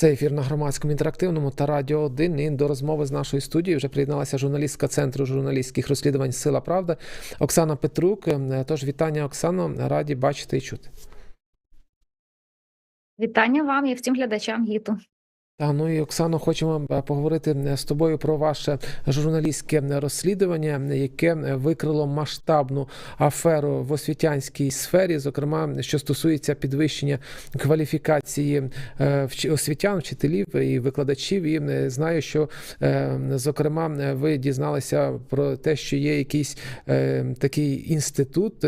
Це ефір на громадському інтерактивному та радіо 1. І до розмови з нашою студією вже приєдналася журналістка центру журналістських розслідувань Сила Правда Оксана Петрук. Тож вітання, Оксано, раді бачити і чути. Вітання вам і всім глядачам гіту. Та ну і Оксано, хочемо е, поговорити з тобою про ваше журналістське розслідування, яке викрило масштабну аферу в освітянській сфері, зокрема, що стосується підвищення кваліфікації е, освітян, вчителів і викладачів. І е, знаю, що зокрема ви дізналися про те, що є якийсь такий інститут,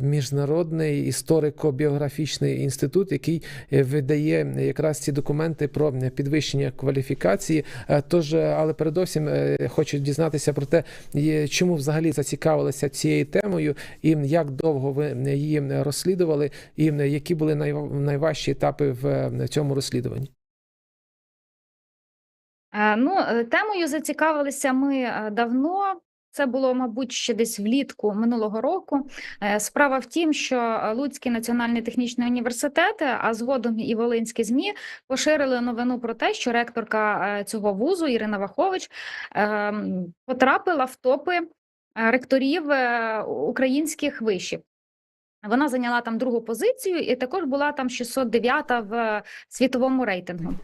міжнародний історико-біографічний інститут, який видає якраз ці документи про підвищення кваліфікації. Тож, але передовсім хочу дізнатися про те, чому взагалі зацікавилися цією темою, і як довго ви її розслідували, і які були найважчі етапи в цьому розслідуванні. Ну, темою зацікавилися ми давно. Це було, мабуть, ще десь влітку минулого року. Справа в тім, що Луцький національний технічний університет, а згодом і Волинські змі поширили новину про те, що ректорка цього вузу Ірина Вахович потрапила в топи ректорів українських вишів. Вона зайняла там другу позицію, і також була там 609 в світовому рейтингу.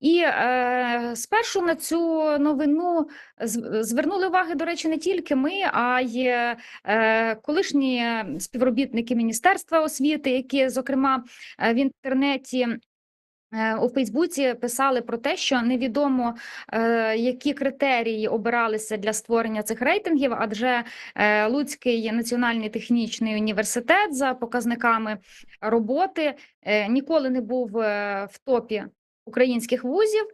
І е, спершу на цю новину звернули уваги, до речі, не тільки ми, а й е, колишні співробітники Міністерства освіти, які, зокрема, в інтернеті. У Фейсбуці писали про те, що невідомо які критерії обиралися для створення цих рейтингів, адже Луцький національний технічний університет за показниками роботи ніколи не був в топі українських вузів.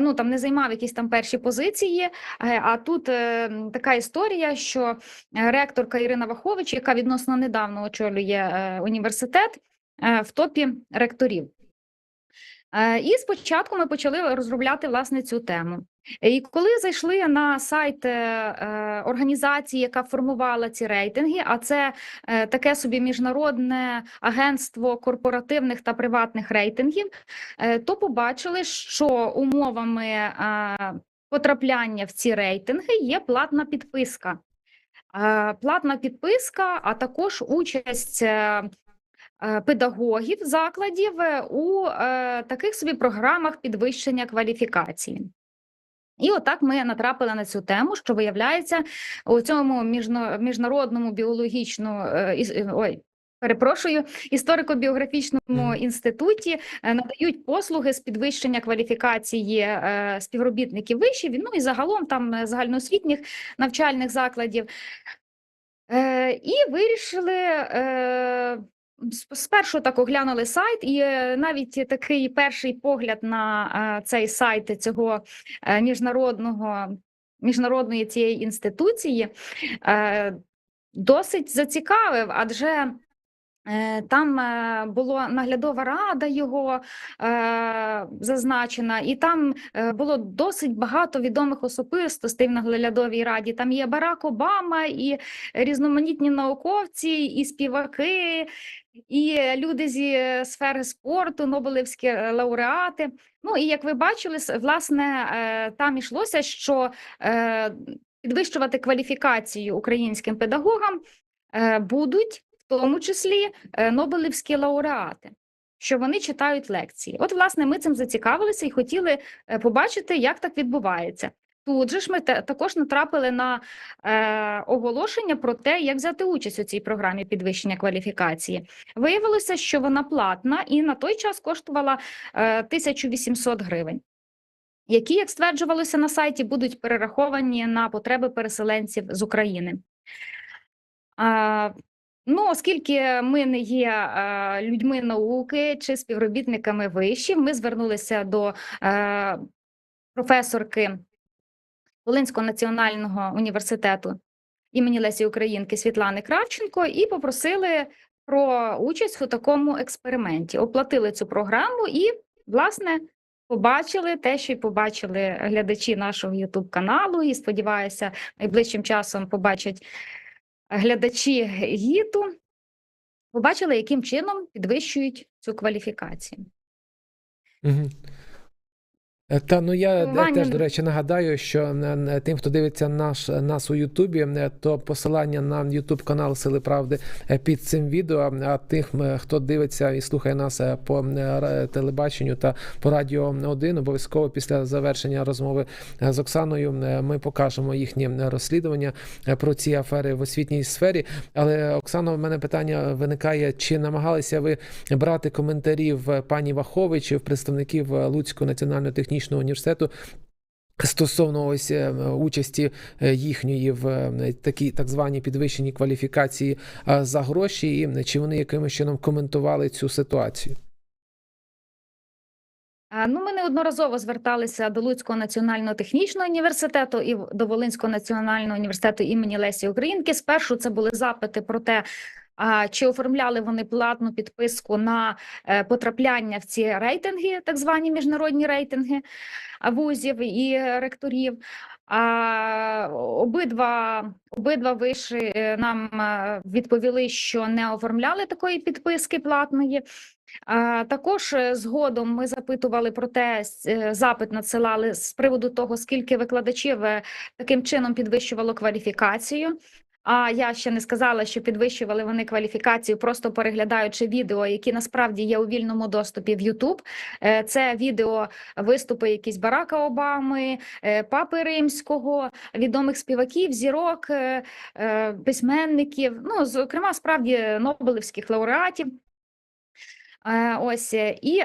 Ну там не займав якісь там перші позиції. А тут така історія, що ректорка Ірина Вахович, яка відносно недавно очолює університет, в топі ректорів. І спочатку ми почали розробляти власне цю тему. І коли зайшли на сайт організації, яка формувала ці рейтинги, а це таке собі міжнародне агентство корпоративних та приватних рейтингів, то побачили, що умовами потрапляння в ці рейтинги є платна підписка. Платна підписка, а також участь педагогів закладів у таких собі програмах підвищення кваліфікації. І отак ми натрапили на цю тему, що виявляється у цьому міжнародному біологічному ой, перепрошую, історико-біографічному інституті надають послуги з підвищення кваліфікації співробітників вишів, ну і загалом там загальноосвітніх навчальних закладів. І вирішили Спершу так оглянули сайт, і навіть такий перший погляд на цей сайт цього міжнародного міжнародної цієї інституції досить зацікавив, адже там була наглядова рада його зазначена, і там було досить багато відомих особистостей в наглядовій раді. Там є Барак Обама, і різноманітні науковці, і співаки, і люди зі сфери спорту, Нобелевські лауреати. Ну і як ви бачили, власне, там йшлося, що підвищувати кваліфікацію українським педагогам будуть в тому числі Нобелівські лауреати, що вони читають лекції. От, власне, ми цим зацікавилися і хотіли побачити, як так відбувається. Тут же ж ми також натрапили на е, оголошення про те, як взяти участь у цій програмі підвищення кваліфікації. Виявилося, що вона платна і на той час коштувала е, 1800 гривень, які, як стверджувалося на сайті, будуть перераховані на потреби переселенців з України. Е, Ну, оскільки ми не є е, людьми науки чи співробітниками вишів, ми звернулися до е, професорки Волинського національного університету імені Лесі Українки Світлани Кравченко і попросили про участь у такому експерименті. Оплатили цю програму і, власне, побачили те, що й побачили глядачі нашого youtube каналу. І сподіваюся, найближчим часом побачать глядачі гіту. Побачили, яким чином підвищують цю кваліфікацію. Угу. Е, Та ну я де- Ваня- теж до речі нагадаю, що е, е, тим, хто дивиться наш нас у Ютубі, е, то посилання на Ютуб канал Сили Правди е, під цим відео. А тих, е, хто дивиться і слухає нас е, по е, телебаченню та по радіо 1, обов'язково після завершення розмови е, з Оксаною е, ми покажемо їхнє е, розслідування е, про ці афери в освітній сфері. Але Оксано, в мене питання виникає: чи намагалися ви брати коментарі в пані Вахович, в представників е, Луцького національного технічного університету? Стосовно ось е, участі е, їхньої в е, такій так званій підвищеній кваліфікації за гроші, і чи вони якимось чином коментували цю ситуацію? Ну, ми неодноразово зверталися до Луцького національного технічного університету і до Волинського національного університету імені Лесі Українки. Спершу це були запити про те, чи оформляли вони платну підписку на е, потрапляння в ці рейтинги, так звані міжнародні рейтинги вузів і ректорів. А обидва обидва виші е, нам е, відповіли, що не оформляли такої підписки платної. А, Також е, згодом ми запитували про те, запит надсилали з приводу того, скільки викладачів таким чином підвищувало кваліфікацію. А я ще не сказала, що підвищували вони кваліфікацію, просто переглядаючи відео, які насправді є у вільному доступі в YouTube. Е, Це відео виступи якісь Барака Обами, е, Папи Римського, відомих співаків, зірок, е, письменників, ну, зокрема, справді Нобелівських лауреатів. Ось і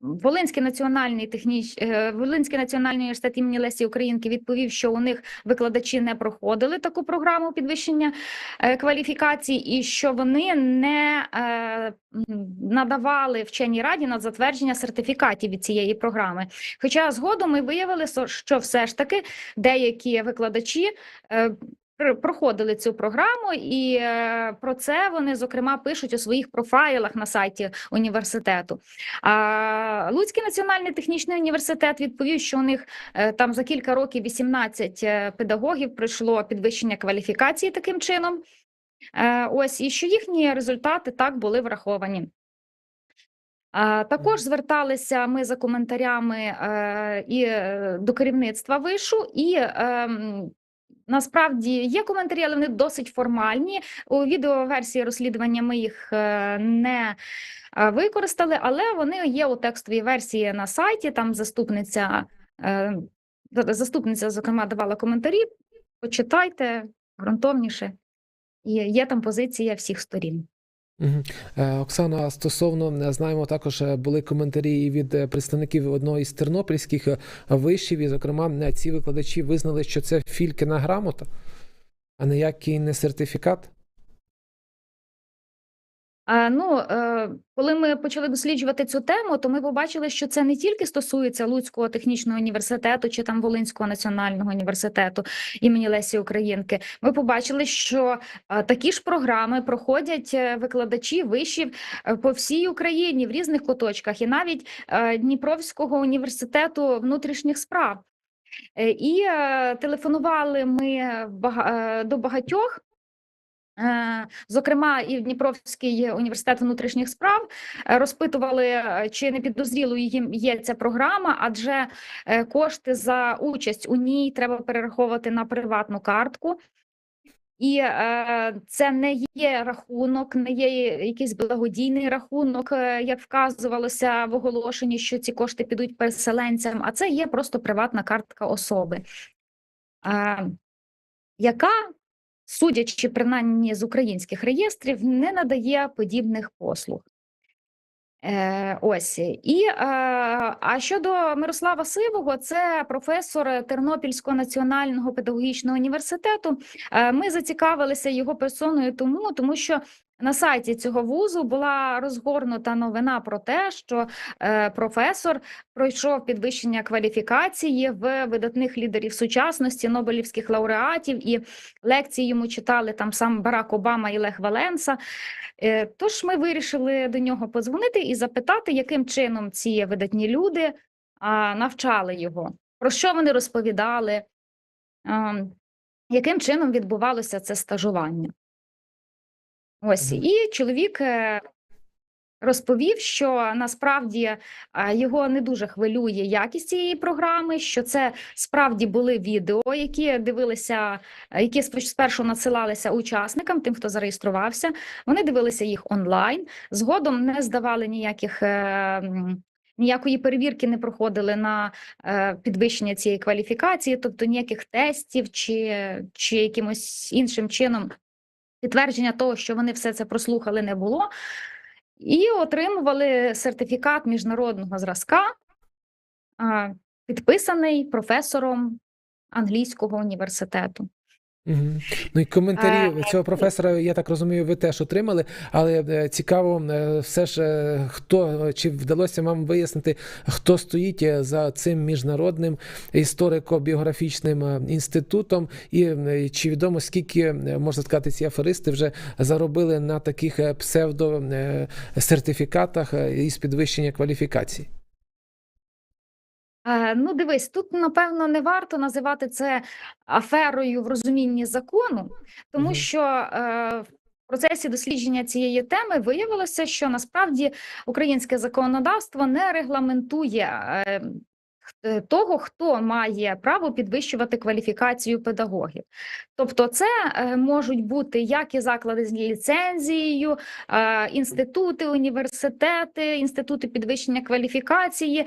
Волинський національний техніч... е, Волинський національний університет імені Лесі Українки відповів, що у них викладачі не проходили таку програму підвищення е, кваліфікацій, і що вони не е, надавали вченій раді на затвердження сертифікатів від цієї програми. Хоча згодом ми виявили, що все ж таки деякі викладачі. Пр- Проходили цю програму, і е, про це вони зокрема пишуть у своїх профайлах на сайті університету. А Луцький національний технічний університет відповів, що у них е, там за кілька років 18 е, педагогів пройшло підвищення кваліфікації таким чином. Ось і що їхні результати так були враховані. Також зверталися ми за коментарями і до керівництва вишу, і ем, насправді є коментарі, але вони досить формальні. У відеоверсії розслідування ми їх е, не е, використали, але вони є у текстовій версії на сайті. Там заступниця, е, заступниця, зокрема, давала коментарі. Почитайте ґрунтовніше. І є там позиція всіх сторін. Е, а стосовно е, знаємо, також е, були коментарі від представників одного із тернопільських вишів, і зокрема ці викладачі визнали, що це фількіна грамота, а ніякий не сертифікат. А, ну, е, коли ми почали досліджувати цю тему, то ми побачили, що це не тільки стосується Луцького технічного університету чи там Волинського національного університету імені Лесі Українки. Ми побачили, що е, такі ж програми проходять е, викладачі вишів е, по всій Україні в різних куточках, і навіть е, Дніпровського університету внутрішніх справ. Е, І е, телефонували ми е, до багатьох. Е, Зокрема, і в Дніпровський університет внутрішніх справ е, розпитували, е, чи не підозріло їм є ця програма, адже кошти за участь у ній треба перераховувати на приватну картку. І е, це не є рахунок, не є якийсь благодійний рахунок, як вказувалося в оголошенні, що ці кошти підуть переселенцям, а це є просто приватна картка особи, е, яка судячи принаймні з українських реєстрів, не надає подібних послуг. Е, ось і е, а щодо Мирослава Сивого, це професор Тернопільського національного педагогічного університету. Е, ми зацікавилися його персоною, тому тому що на сайті цього вузу була розгорнута новина про те, що е, професор пройшов підвищення кваліфікації в видатних лідерів сучасності, Нобелівських лауреатів, і лекції йому читали там сам Барак Обама і Лех Валенса. Е, Тож ми вирішили до нього подзвонити і запитати, яким чином ці видатні люди навчали його, про що вони розповідали, а, яким чином відбувалося це стажування. Ось і чоловік е, розповів, що насправді е, його не дуже хвилює якість цієї програми, що це справді були відео, які дивилися, е, які спершу надсилалися учасникам, тим, хто зареєструвався. Вони дивилися їх онлайн, згодом не здавали ніяких. Ніякої перевірки не проходили на е, підвищення цієї кваліфікації, тобто ніяких тестів чи, чи якимось іншим чином підтвердження того, що вони все це прослухали, не було, і отримували сертифікат міжнародного зразка, підписаний професором англійського університету. Угу. Ну і коментарі Е, цього професора, я так розумію, ви теж отримали. Але е, цікаво, е, все ж е, хто чи вдалося вам вияснити, хто стоїть е, за цим міжнародним історико-біографічним е, інститутом, і е, чи відомо скільки е, можна сказати, ці аферисти вже заробили на таких е, псевдосертифікатах із підвищення кваліфікації? Е, Ну, дивись, тут напевно не варто називати це аферою в розумінні закону, тому Мгм. що е, в процесі дослідження цієї теми виявилося, що насправді українське законодавство не регламентує е, того, хто має право підвищувати кваліфікацію педагогів. Тобто, це е, можуть бути як і заклади з ліцензією, е, інститути, університети, інститути підвищення кваліфікації,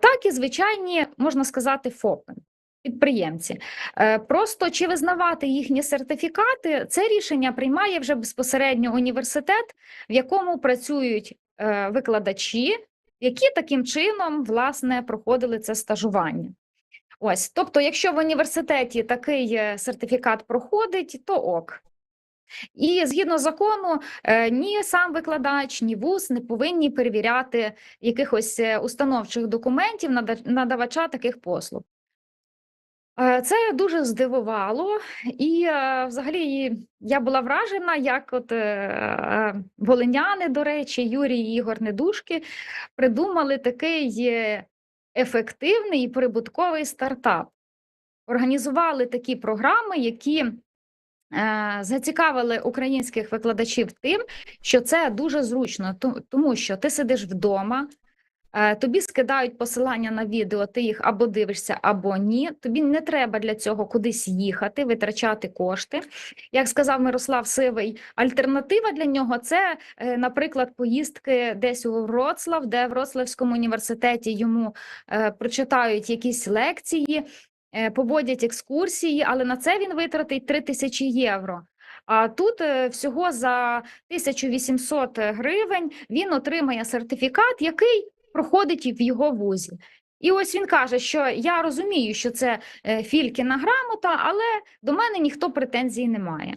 так і звичайні, можна сказати, ФОПи. Підприємці Е, просто чи визнавати їхні сертифікати, це рішення приймає вже безпосередньо університет, в якому працюють е, викладачі, які таким чином власне проходили це стажування. Ось, тобто, якщо в університеті такий е, сертифікат проходить, то ок. І згідно закону, е, ні сам викладач, ні вуз не повинні перевіряти якихось е, установчих документів надавача таких послуг. Е, Це дуже здивувало, і е, взагалі я була вражена, як от е, волиняни, до речі, Юрій Ігор Недушки придумали такий ефективний і прибутковий стартап. Організували такі програми, які зацікавили українських викладачів тим, що це дуже зручно, тому що ти сидиш вдома, тобі скидають посилання на відео, ти їх або дивишся, або ні. Тобі не треба для цього кудись їхати, витрачати кошти. Як сказав Мирослав Сивий, альтернатива для нього це, е, наприклад, поїздки десь у Вроцлав, де в Вроцлавському університеті йому е, прочитають якісь лекції, е, поводять екскурсії, але на це він витратить 3 тисячі євро. А тут е, всього за 1800 гривень він отримає сертифікат, який проходить в його вузі. І ось він каже, що я розумію, що це е, Фількіна грамота, але до мене ніхто претензій не має.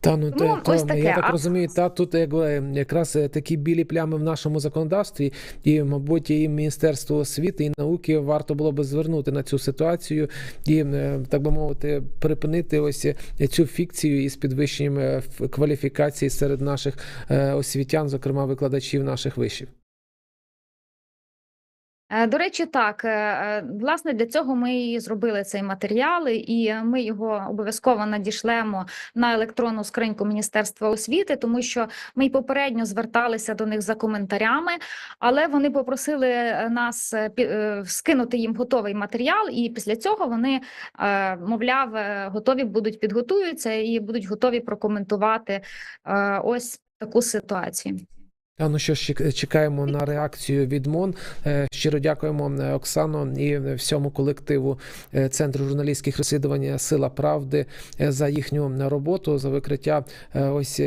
Та ну Тому то, то ось таке. я так розумію, та тут якби якраз е, такі білі плями в нашому законодавстві, і, мабуть, і Міністерство освіти і науки варто було би звернути на цю ситуацію і, е, так би мовити, припинити ось е, цю фікцію із підвищенням е, кваліфікації серед наших е, освітян, зокрема викладачів наших вишів. Е, До речі, так, е, е, власне, для цього ми і зробили цей матеріал, і ми його обов'язково надішлемо на електронну скриньку Міністерства освіти, тому що ми й попередньо зверталися до них за коментарями, але вони попросили нас скинути їм готовий матеріал, і після цього вони, мовляв, готові будуть підготуються і будуть готові прокоментувати ось таку ситуацію. А ну що ж, чек- чекаємо на реакцію від МОН. Е, Щиро дякуємо е, Оксано і всьому колективу е, Центру журналістських розслідувань Сила Правди за їхню роботу, за викриття ось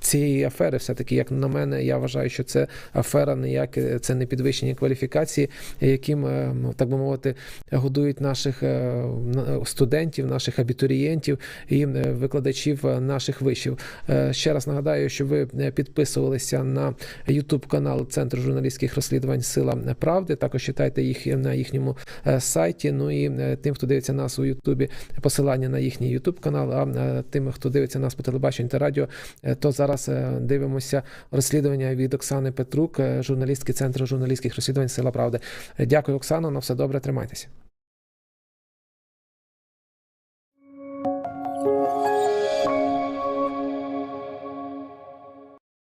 цієї афери. Все таки, як на мене, я вважаю, що це афера ніяк це не підвищення кваліфікації, яким ну, так би мовити годують наших на- студентів, наших абітурієнтів і викладачів наших вишів. Ще раз нагадаю, що ви підписувалися на YouTube канал Центру журналістських розслідувань Сила Правди. Також читайте їх на їхньому е, сайті. Ну і е, тим, хто дивиться нас у Ютубі, посилання на їхній YouTube канал. А е, тим, хто дивиться нас по телебаченню та радіо, то зараз дивимося розслідування від Оксани Петрук, журналістки Центру журналістських розслідувань Сила Правди. Дякую, Оксано. На все добре, тримайтеся.